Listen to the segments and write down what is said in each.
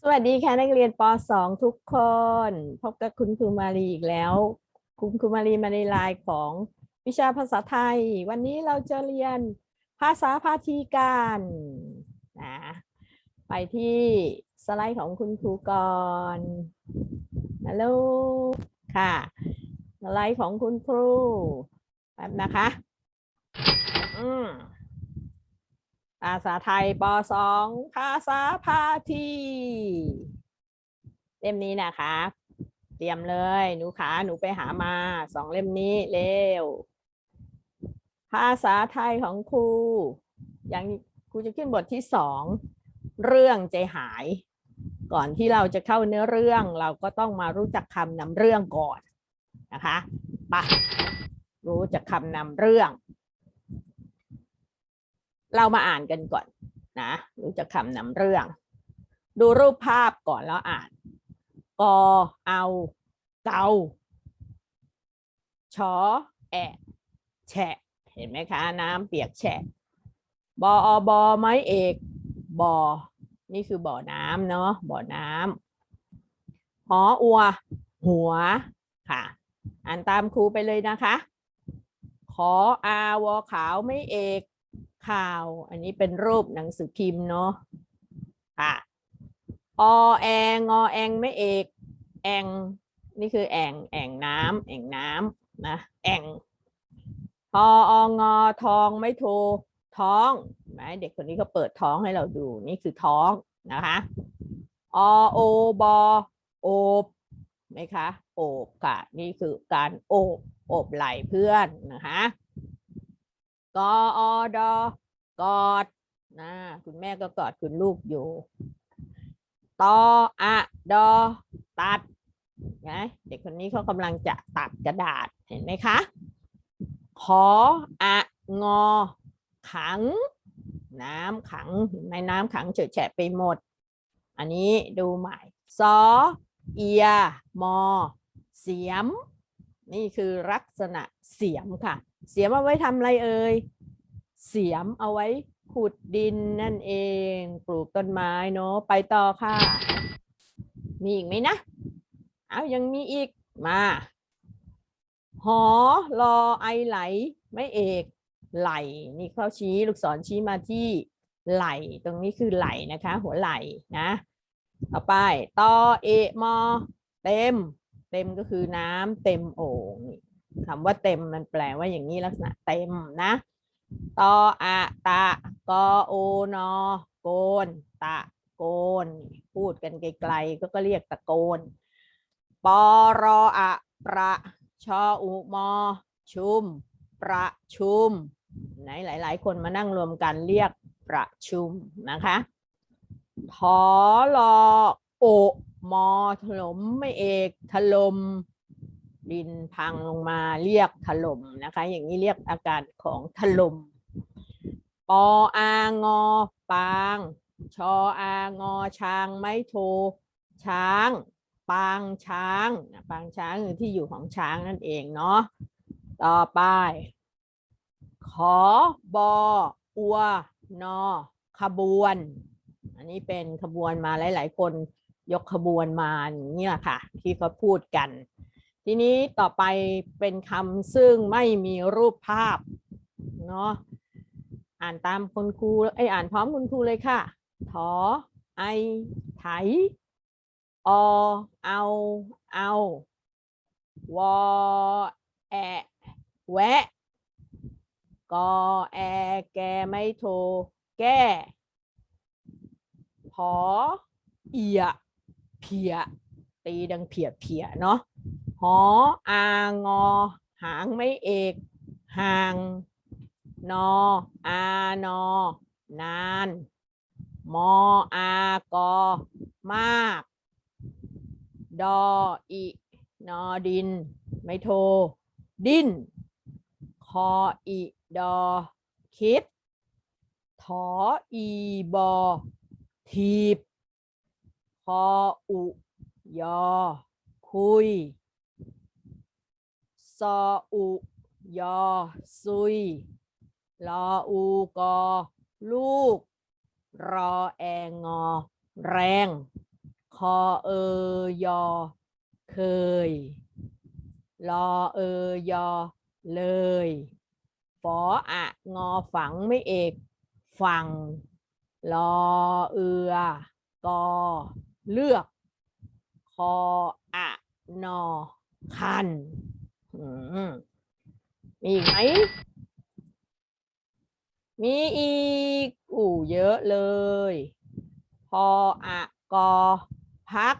สวัสดีค่ะนักเรียนป .2 ทุกคน พบกับคุณครูมารีอีกแล้ว คุณครูมารีมาในไลน์ของวิชาภาษาไทย วันนี้เราจะเรียนภาษาพาทีกันนะไปที่สไลด์ของคุณครูก่อนฮัลโหลค่ะ สไลด์ของคุณครูแป๊บนะคะ อืม ภาษาไทยป .2 ภาษาพาทีเล่มนี้นะคะ เตรียมเลย หนูขาหนูไปหามาสองเล่มนี้เร็ว ภาษาไทยของครูอย่างครูจะขึ้นบทที่สองเรื่องใจหาย ก่อนที่เราจะเข้าเนื้อเรื่องเราก็ต้องมารู้จักคำนำเรื่องก่อนนะคะไปรู้จักคำนำเรื่อง เรามาอ่านกันก่อนนะรู้จักคำนำเรื่อง ดูรูปภาพก่อนแล้วอ่าน กอเอาเกาชอแอะแฉะ เห็นไหมคะ น้ำเปียกแฉะบออบอไม้เอกบอนี่คือบ่อน้ำเนาะบ่อน้ำหออัว หัวค่ะ อ่านตามครูไปเลยนะคะ ขออาวอขาวไม่เอก ข่าว อันนี้เป็นรูปหนังสือพิมพ์เนาะค่ะอแองอแองไม่เอกแองนี่คือแองแองน้ำแองน้ำนะแองทอองอทองไม่โทท้องไหมเด็กคนนี้ก็เปิดท้องให้เราดูนี่คือท้องนะคะอโอบอโอบไหมคะโอบค่ะ นี่คือการโอบโอบไหล่เพื่อนนะคะ กออดอกอดนะคุณแม่ก็กอดคุณลูกอยู่ตออะดอ ตัดนะเด็กคนนี้เขากำลังจะตัดกระดาษเห็นไหมคะขออะงอ ขัง น้ำขังเห็นน้ำขังเฉยแฉะไปหมด อันนี้ดูใหม่ซอเอีย มอ เสียม นี่คือลักษณะเสียมค่ะ เสียมเอาไว้ทำอะไรเอ่ย เสียมเอาไว้ขุดดินนั่นเอง ปลูกต้นไม้เนาะไปต่อค่ะ มีอีกไหมนะ เอายังมีอีกมา หอรอไอไหล ไม่เอก ไหล นี่เขาชี้ลูกศรชี้มาที่ไหล ตรงนี้คือไหลนะคะ หัวไหลนะ ต่อไปตอเอมอ เต็ม เต็มก็คือน้ำเต็มโอ่งนี่ คำว่าเต็มมันแปลว่าอย่างนี้ลักษณะเต็มนะตออะตะกอโอนอโกน ตะโกน พูดกันไกลๆก็ก็เรียกตะโกนปอรออะประชออุมอ ชุม ประชุม ไหนหลายๆ คนมานั่งรวมกันเรียกประชุมนะคะทอรอโอมอถล่มไม่เอกถล่ม ดินพังลงมาเรียกถล่มนะคะ อย่างนี้เรียกอาการของถล่มปออางอปาง ชออางอช้างไม่โท ช้าง ปางช้างปางช้างคือที่อยู่ของช้างนั่นเองเนาะต่อไป ขอบออัวนอขบวน อันนี้เป็นขบวนมาหลาย ๆ คนยกขบวนมาอย่างนี้แหละค่ะ ที่เขาพูดกัน ทีนี้ต่อไปเป็นคำซึ่งไม่มีรูปภาพเนาะอ่านตามคุณครูไออ่านพร้อมคุณครูเลยค่ะถอไอไถอเอาเอาวอแอแวะกอแอแกไม่โทรแก้พอเอียเพียตีดังเพียเพียเนาะ หออางอ หางไม่เอกห่าง นอ อานอ นาน มอ อากอ มาก ดอ อิ นอดิน ไม่โท ดิน คอ อิ ดอ คิด ถอ อี บอ ทีบ คอ อุ ยอ คุย อุ ยอ ซุย ลออูกอ ลูก รอแองอ แรง คอเอยอ เคยรอเอยอ เลยฝออะงอฝังไม่เอกฝั่งรอเอือกอ เลือก คออะนอคัน มมีอีกไหม มีอีก อู่เยอะเลย พออะกอ พัก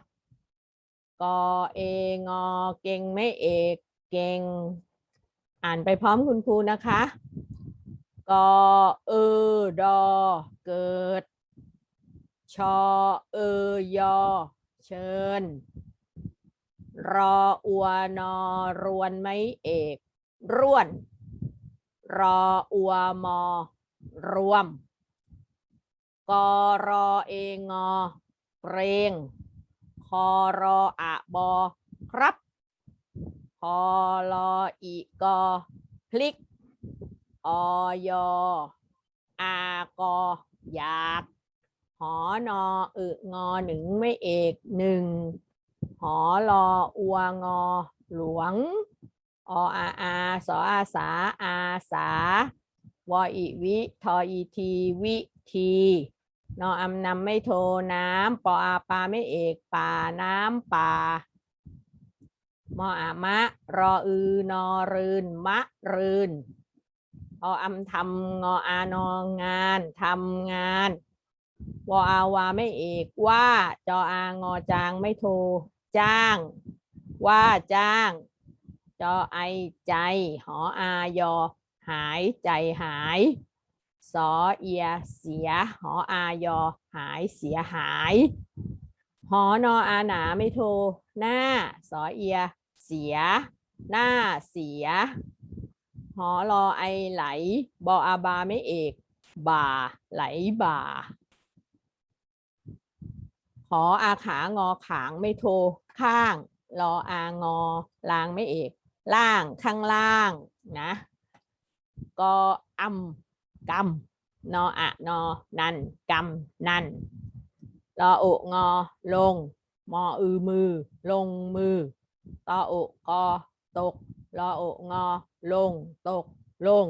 กอเองอ เก่งไม่เอกเก่ง อ่านไปพร้อมคุณครูนะคะ กอเออดอ เกิด ชอเอยอ เชิญ รออัวนอรวนไม่เอก ร่วน รออัวมอ รวม กอรอเองอเกรงคอรออะบอ ครับพอลออีกอพลิก ออยอากออยาก หอนออึงอหนึ่งไม่เอกหนึ่ง หอรออัวงอ หลวง ออาอาสออาสา อาสาวออีวิทออีที วิทีนออำนำไม่โทน้ำปออาปาไม่เอกป่าน้ำป่ามออามะ รออือนอรืนมะรืนออำทำงออานองานทำงานวออาวาไม่เอกว่า จออางอจางไม่โท จ้าง ว่าจ้าง จอไอใจ หออายอ หายใจหาย สอเอียเสีย หออายอ หายเสียหาย หอนออาหนาไม่โท หน้า สอเอีย เสีย หน้าเสีย หอรอไอไหล บออาบาไม่เอก บ่า ไหลบ่าขออาขางอขางไม่โท ข้างรออางอลางไม่เอก ล่างข้างล่างนะกออำกำนออะนอนันกำนันรออุงอลง มออือมือ ลงมือตออุกอตกรออุงอลง ตกลง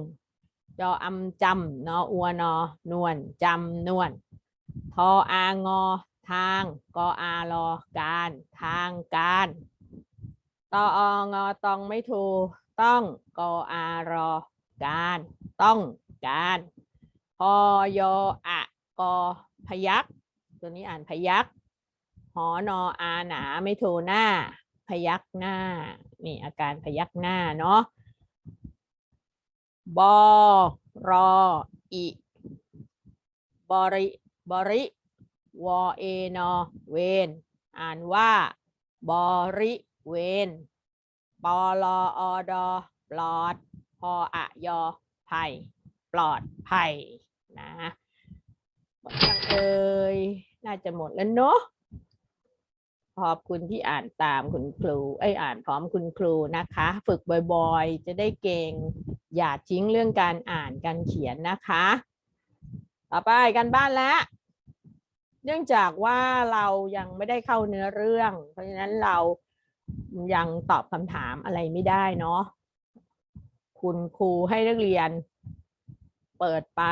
จออำจำนออัวนอนวลจำนวลทออางอ ทางกออารอการ ทางการตอองอตองไม่ถูกต้องกออารอการ ต้องการพอยออะกอพยักตัวนี้อ่านพยักหอนออาหนาไม่โทหน้า พยักหน้า นี่อาการพยักหน้าเนาะบอรออิบริบริ วอเอนอเวนอ่านว่าบริเวนปลออดอปลอด พออะยอภัยปลอดภัยนะหมดยังเอ่ยน่าจะหมดแล้วเนาะขอบคุณที่อ่านตามคุณครูเอ้อ่านพร้อมคุณครูนะคะ ฝึกบ่อยๆ จะได้เก่ง อย่าทิ้งเรื่องการอ่านการเขียนนะคะ ต่อไปกันบ้านแล้ว เนื่องจากว่าเรายังไม่ได้เข้าเนื้อเรื่อง เพราะฉะนั้นเรายังตอบคำถามอะไรไม่ได้เนาะคุณครูให้นักเรียน เปิดไป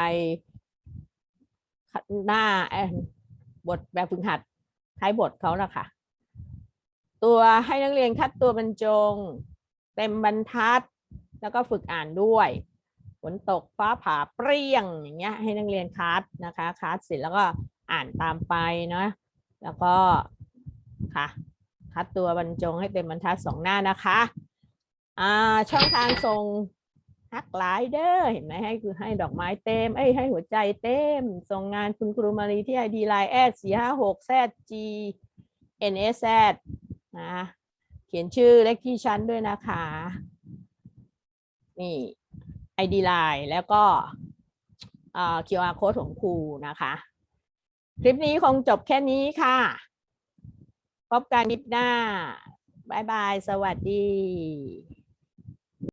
หน้าบทแบบฝึกหัดท้ายบทเขานะคะตัวให้นักเรียนคัดตัวบรรจง เต็มบรรทัด แล้วก็ฝึกอ่านด้วยฝนตกฟ้าผ่าเปรี้ยงอย่างเงี้ยให้นักเรียนคัดนะคะคัดเสร็จแล้วก็ อ่านตามไปเนาะแล้วก็ค่ะ คัดตัวบรรจงให้เต็มบรรทัดสองหน้านะคะอ่าช่องทางส่งฮักไลเดอร์เห็นไหมให้คือให้ดอกไม้เต็ม เอ้ยให้หัวใจเต็ม ส่งงานคุณครูมารีที่ไอดีไลน์แอดสี่ห้าหกแซดจีเอ็นเอสแซดนะเขียนชื่อเลขที่ชั้นด้วยนะคะ นี่ไอดีไลน์แล้วก็อ่า QR code ของครูนะคะ คลิปนี้คงจบแค่นี้ค่ะ พบกันคลิปหน้าบายบาย สวัสดี